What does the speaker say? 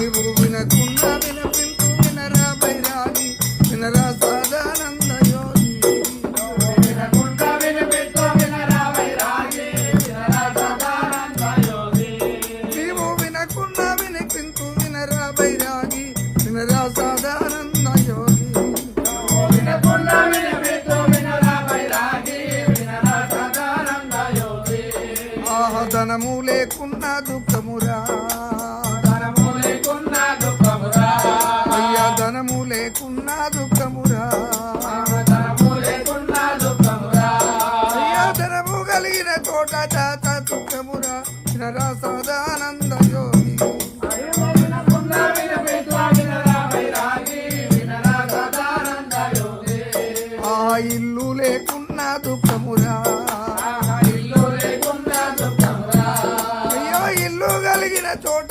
నీవు వినకుండా వినపింతు వినరా బైరాగి వినరా సదానంద యోగి. వినకుండా వినిపిస్తూ వినరా వైరాగి వినరా సదానంద యోగి. నీవు వినకుండా వినిపింతు వినరా బైరాగి వినరా సదానంద యోగి. వినకుండా వినిపిస్తూ వినరా లేకున్నా దుఃఖమురా. ప్రియధనము కలిగిన తోట తాత దుఃఖమురా. వినరా సదానంద యోగి. ఆ ఇల్లు లేకున్నా దుఃఖమురా. ఇల్లు కలిగిన చోట